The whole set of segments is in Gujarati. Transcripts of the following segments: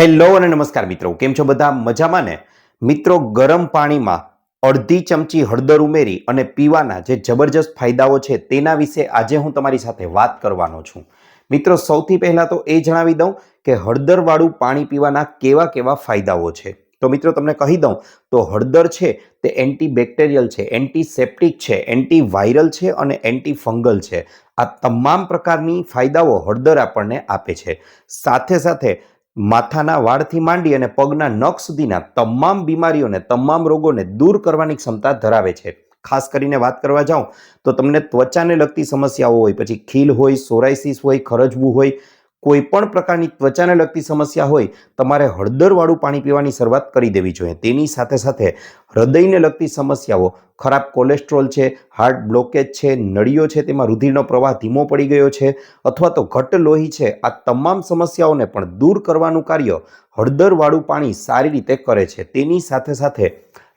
હેલો અને નમસ્કાર મિત્રો. કેમ છો બધા? મજામાં ને? મિત્રો, ગરમ પાણીમાં અડધી ચમચી હળદર ઉમેરી અને પીવાના જે જબરજસ્ત ફાયદાઓ છે તેના વિશે આજે હું તમારી સાથે વાત કરવાનો છું. મિત્રો, સૌથી પહેલાં તો એ જણાવી દઉં કે હળદરવાળું પાણી પીવાના કેવા કેવા ફાયદાઓ છે. તો મિત્રો, તમને કહી દઉં, તો હળદર છે, તે એન્ટીબેક્ટેરિયલ છે, એન્ટીસેપ્ટિક છે એન્ટી વાયરલ છે અને એન્ટીફંગલ છે. આ તમામ પ્રકારની ફાયદાઓ હળદર આપણને આપે છે. સાથે સાથે માથાના વાળથી માંડી અને પગના નખ સુધીના તમામ બીમારીઓને, તમામ રોગોને દૂર કરવાની ક્ષમતા ધરાવે છે. ખાસ કરીને વાત કરવા જાઉં તો તમને ત્વચાને લગતી સમસ્યાઓ હોય, પછી ખીલ હોય સોરાઇસિસ હોય, ખરજવું હોય કોઈ પણ પ્રકારની ત્વચાને લગતી સમસ્યા હોય, તમારે હળદરવાળું પાણી પીવાની શરૂઆત કરી દેવી જોઈએ. તેની સાથે સાથે હૃદયને લગતી સમસ્યાઓ, ખરાબ કોલેસ્ટ્રોલ છે, હાર્ટ બ્લોકેજ છે, નળીઓ છે, તેમાં રુધિરનો પ્રવાહ ધીમો પડી ગયો છે, અથવા તો ઘટ લોહી છે, આ તમામ સમસ્યાઓને પણ દૂર કરવાનું કાર્ય હળદરવાળું પાણી સારી રીતે કરે છે. તેની સાથે સાથે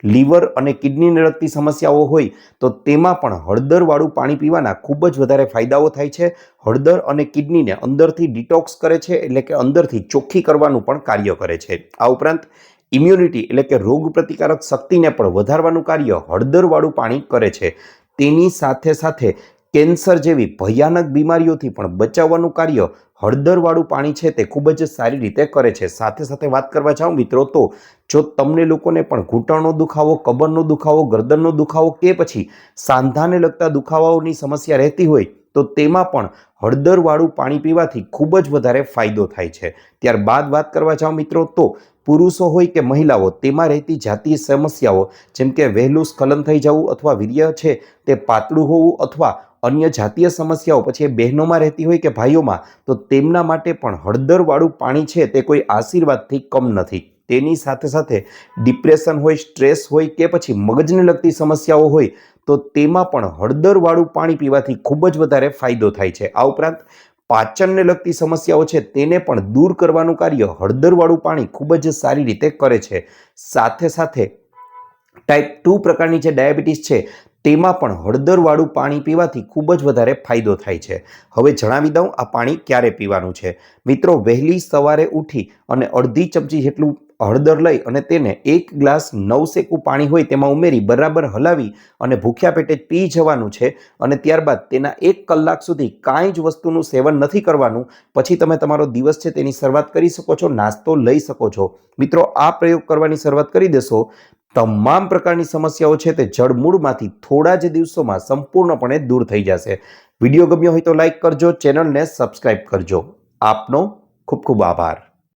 લીવર અને કિડનીને લગતી સમસ્યાઓ હોય તો તેમાં પણ હળદરવાળું પાણી પીવાના ખૂબ જ વધારે ફાયદાઓ થાય છે. હળદર અને કિડનીને અંદરથી ડિટોક્સ કરે છે એટલે કે અંદરથી ચોખ્ખી કરવાનું પણ કાર્ય કરે છે. આ ઉપરાંત ઇમ્યુનિટી એટલે કે રોગ પ્રતિકારક શક્તિને પણ વધારવાનું કાર્ય હળદરવાળું પાણી કરે છે. તેની સાથે સાથે કેન્સર જેવી ભયાનક બીમારીઓથી પણ બચાવવાનું કાર્ય હળદરવાળું પાણી છે તે ખૂબ જ સારી રીતે કરે છે. સાથે સાથે વાત કરવા જાઉં મિત્રો તો જો તમને લોકોને પણ ઘૂંટણનો દુખાવો, કબરનો દુખાવો, ગરદનનો દુખાવો કે પછી સાંધાને લગતા દુખાવાઓની સમસ્યા રહેતી હોય તો તેમાં પણ હળદરવાળું પાણી પીવાથી ખૂબ જ વધારે ફાયદો થાય છે. ત્યારબાદ વાત કરવા જાઓ મિત્રો તો પુરુષો હોય કે મહિલાઓ, તેમાં રહેતી જાતીય સમસ્યાઓ જેમ કે વહેલું સ્ખલન થઈ જવું અથવા વીર્ય છે તે પાતળું હોવું અથવા અન્ય જાતીય સમસ્યાઓ, પછી એ બહેનોમાં રહેતી હોય કે ભાઈઓમાં, તો તેમના માટે પણ હળદરવાળું પાણી છે તે કોઈ આશીર્વાદથી કમ નથી. તેની સાથે સાથે ડિપ્રેશન હોય, સ્ટ્રેસ હોય કે પછી મગજને લગતી સમસ્યાઓ હોય, તો તેમાં પણ હળદરવાળું પાણી પીવાથી ખૂબ જ વધારે ફાયદો થાય છે. આ ઉપરાંત પાચનને લગતી સમસ્યાઓ છે, તેને પણ દૂર કરવાનું કાર્ય હળદરવાળું પાણી ખૂબ જ સારી રીતે કરે છે. સાથે સાથે ટાઈપ ટુ પ્રકારની જે ડાયાબિટીસ છે, તેમાં પણ હળદરવાળું પાણી પીવાથી ખૂબ જ વધારે ફાયદો થાય છે. હવે જણાવી દઉં આ પાણી ક્યારે પીવાનું છે. મિત્રો, વહેલી સવારે ઉઠી અને અડધી ચમચી જેટલું હળદર લઈ અને તેને એક ગ્લાસ નવસેકું પાણી હોય તેમાં ઉમેરી બરાબર હલાવી અને ભૂખ્યા પેટે પી જવાનું છે અને ત્યારબાદ તેના એક કલાક સુધી કાંઈ જ વસ્તુનું સેવન નથી કરવાનું. પછી તમે તમારો દિવસ છે તેની શરૂઆત કરી શકો છો, નાસ્તો લઈ શકો છો. મિત્રો, આ પ્રયોગ કરવાની શરૂઆત કરી દેશો. તમામ પ્રકારની સમસ્યાઓ છે તે જળમૂળમાંથી થોડા જ દિવસોમાં સંપૂર્ણપણે દૂર થઈ જશે. વીડિયો ગમ્યો હોય તો લાઇક કરજો, ચેનલને સબસ્ક્રાઇબ કરજો. આપનો ખૂબ ખૂબ આભાર.